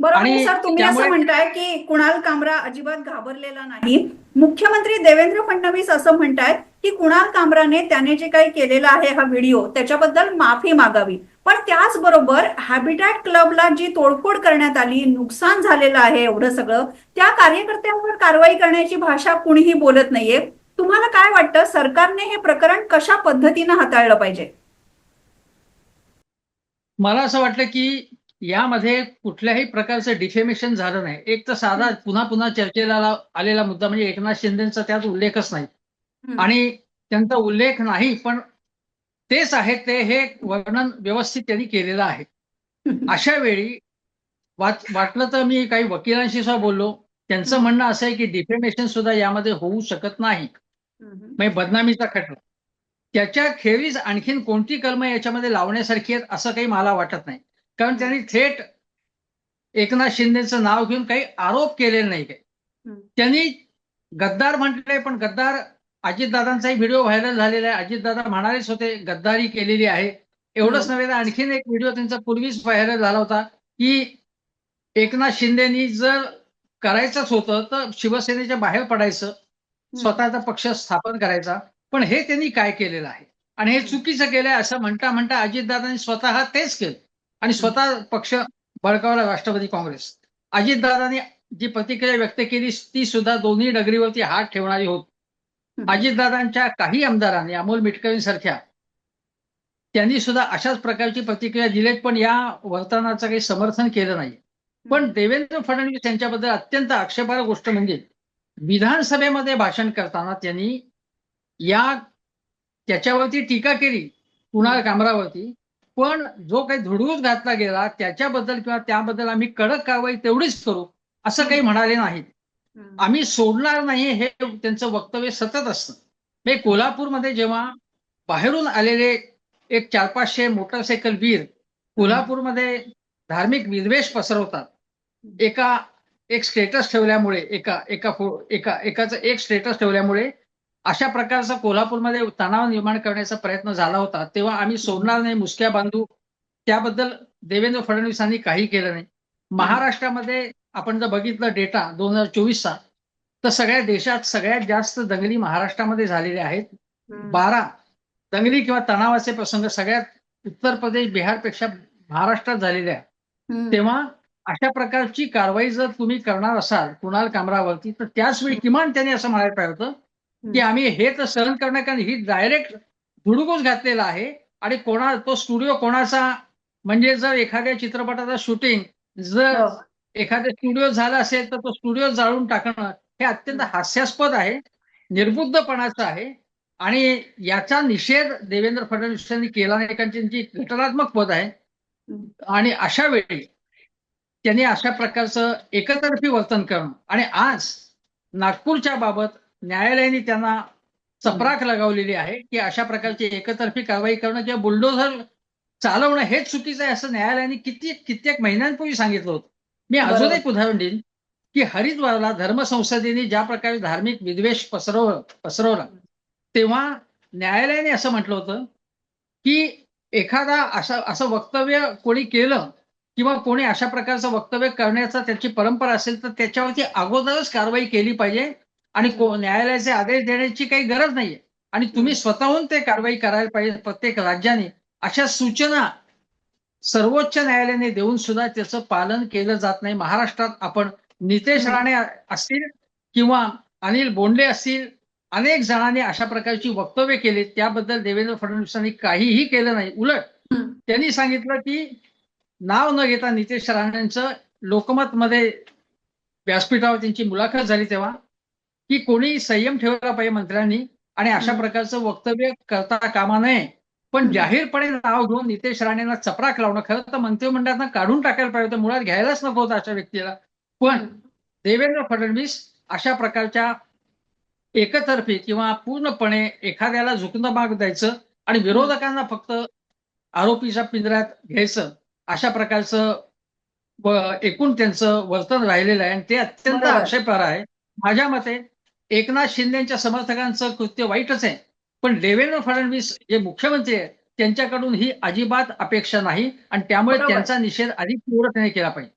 बरोबर सर तुम्ही असं म्हणताय की कुणाल कामरा अजिबात घाबरलेला नाही. मुख्यमंत्री देवेंद्र फडणवीस असं म्हणतायत की कुणाल कामराने त्याने जे काही केलेलं आहे हा व्हिडिओ त्याच्याबद्दल माफी मागावी. पण त्याचबरोबर हॅबिटॅट क्लबला जी तोडफोड करण्यात आली नुकसान झालेलं आहे एवढं सगळं त्या कार्यकर्त्यांवर कारवाई करण्याची भाषा कुणीही बोलत नाहीये. तुम्हाला काय वाटतं सरकारने हे प्रकरण कशा पद्धतीनं हाताळलं पाहिजे? मला असं वाटलं की यामध्ये कुठल्याही प्रकारचं डिफेमेशन झालं नाही. एक तर साधा पुन्हा पुन्हा चर्चेला आलेला मुद्दा म्हणजे एकनाथ शिंदेचा त्यात उल्लेखच नाही. आणि त्यांचा उल्लेख नाही पण तेच आहेत ते हे वर्णन व्यवस्थित त्यांनी केलेलं आहे. अशा वेळी वाट वाटलं तर मी काही वकिलांशी सुद्धा बोललो. त्यांचं. म्हणणं असं आहे की डिफेमेशन सुद्धा यामध्ये होऊ शकत नाही. म्हणजे बदनामीचा खटला. त्याच्या खेरीज आणखीन कोणती कलमं याच्यामध्ये लावण्यासारखी आहेत असं काही मला वाटत नाही. कारण त्यांनी थेट एकनाथ शिंदेचं नाव घेऊन काही आरोप केलेले नाही काही. त्यांनी गद्दार म्हटलंय पण गद्दार अजितदादांचाही व्हिडिओ व्हायरल झालेला आहे. अजितदादा म्हणालेच होते गद्दारी केलेली आहे. एवढंच. नव्हे तर आणखीन एक व्हिडिओ त्यांचा पूर्वीच व्हायरल झाला होता की एकनाथ शिंदेनी जर करायचंच होतं तर शिवसेनेच्या बाहेर पडायचं स्वतःचा पक्ष स्थापन करायचा. पण हे त्यांनी काय केलेलं आहे? आणि हे चुकीचं केलंय असं म्हणता म्हणता अजितदादांनी स्वतः तेच केलं. आणि स्वतः पक्ष बळकावला राष्ट्रवादी काँग्रेस. अजितदादांनी जी प्रतिक्रिया व्यक्त केली ती सुद्धा दोन्ही डगरीवरती हात ठेवणारी होत. अजितदादांच्या काही आमदारांनी अमोल मिटकरींसारख्या त्यांनी सुद्धा अशाच प्रकारची प्रतिक्रिया दिलीत पण या वर्तनाचं काही समर्थन केलं नाही. पण देवेंद्र फडणवीस यांच्याबद्दल अत्यंत आक्षेपार्ह गोष्ट म्हणजे विधानसभेमध्ये भाषण करताना त्यांनी या त्याच्यावरती टीका केली कुणाल कामरावरती पण जो काही धुडगूस घातला गेला त्याच्याबद्दल किंवा त्याबद्दल आम्ही कडक कारवाई तेवढीच करू असं काही म्हणाले नाहीत. हम्म. आम्ही सोडणार नाही हे त्यांचं वक्तव्य सतत असतं. हे कोल्हापूरमध्ये जेव्हा बाहेरून आलेले एक चार पाचशे मोटरसायकल वीर कोल्हापूरमध्ये धार्मिक विद्वेष पसरवतात. एका एक स्टेटस ठेवल्यामुळे एका एका फो- एका एकाचं एक स्टेटस ठेवल्यामुळे अशा प्रकारचा कोल्हापूरमध्ये तणाव निर्माण करण्याचा प्रयत्न झाला होता तेव्हा आम्ही सोडणार नाही मुसक्या बांधू त्याबद्दल देवेंद्र फडणवीसांनी काही केलं नाही महाराष्ट्रामध्ये आपण जर बघितलं डेटा दोन हजार चोवीसचा तर सगळ्या देशात सगळ्यात जास्त दंगली महाराष्ट्रामध्ये झालेल्या आहेत. बारा दंगली किंवा तणावाचे प्रसंग सगळ्यात उत्तर प्रदेश बिहारपेक्षा महाराष्ट्रात झालेले आहेत. तेव्हा अशा प्रकारची कारवाई जर तुम्ही करणार असाल कुणाल कामरावरती तर त्याच वेळी किमान त्यांनी असं म्हणायला पाहिजे होतं की आम्ही हे तर सहन करणार कारण ही डायरेक्ट धुडगूस घातलेला आहे. आणि कोणा तो स्टुडिओ कोणाचा म्हणजे जर एखाद्या चित्रपटाचा शूटिंग जर हो. एखादा स्टुडिओ झाला असेल तर तो स्टुडिओ जाळून टाकणं हे अत्यंत हास्यास्पद आहे निर्बुद्धपणाचं आहे. आणि याचा निषेध देवेंद्र फडणवीस यांनी केला नाही कारण त्यांची घटनात्मक पद आहे. आणि अशा वेळी त्यांनी अशा प्रकारचं एकतर्फी वर्तन करणं. आणि आज नागपूरच्या बाबत न्यायालयाने त्यांना चपराक लगावलेली आहे की अशा प्रकारची एकतर्फी कारवाई करणं किंवा बुलडोझर चालवणं हेच चुकीचं आहे असं न्यायालयाने किती कित्येक महिन्यांपूर्वी सांगितलं होतं. मी अजून. एक उदाहरण देईन की हरिद्वारला धर्मसंसदेने ज्या प्रकारे धार्मिक विद्वेष पसरव पसरवला तेव्हा न्यायालयाने असं म्हटलं होतं की एखादा असा असं वक्तव्य कोणी केलं किंवा कोणी अशा प्रकारचं वक्तव्य करण्याचा त्याची परंपरा असेल तर त्याच्यावरती अगोदरच कारवाई केली पाहिजे. आणि को- न्यायालयाचे आदेश देण्याची काही गरज नाहीये. आणि तुम्ही स्वतःहून ते कारवाई करायला पाहिजे प्रत्येक राज्याने. अशा सूचना सर्वोच्च न्यायालयाने देऊन सुद्धा त्याचं पालन केलं जात नाही. महाराष्ट्रात आपण नितेश. राणे असतील किंवा अनिल बोंडे असतील अनेक जणांनी अशा प्रकारची वक्तव्य केली. त्याबद्दल देवेंद्र फडणवीसांनी काहीही केलं नाही. उलट. त्यांनी सांगितलं की नाव न घेता नितेश राणेंचं लोकमतमध्ये व्यासपीठावर त्यांची मुलाखत झाली तेव्हा. की कोणी संयम ठेवला पाहिजे मंत्र्यांनी आणि अशा. प्रकारचं वक्तव्य करता कामा नये. पण. जाहीरपणे नाव घेऊन नितेश राणेंना चपराक लावणं खरं तर मंत्रिमंडळातनं काढून टाकायला पाहिजे होतं. मुळात घ्यायलाच नको होतं अशा व्यक्तीला. पण देवेंद्र फडणवीस अशा प्रकारच्या एकतर्फी किंवा पूर्णपणे एखाद्याला झुकणं माग द्यायचं आणि विरोधकांना फक्त आरोपीच्या पिंजऱ्यात घ्यायचं अशा प्रकारचं एकूण त्यांचं वर्तन राहिलेलं आहे. आणि ते अत्यंत. आक्षेपार्ह आहे. माझ्या मते एकनाथ शिंदेच्या समर्थकांचं कृत्य वाईटच आहे पण देवेंद्र फडणवीस जे मुख्यमंत्री आहेत त्यांच्याकडून ही अजिबात अपेक्षा नाही आणि त्यामुळे. त्यांचा निषेध अधिक तीव्रतेने केला पाहिजे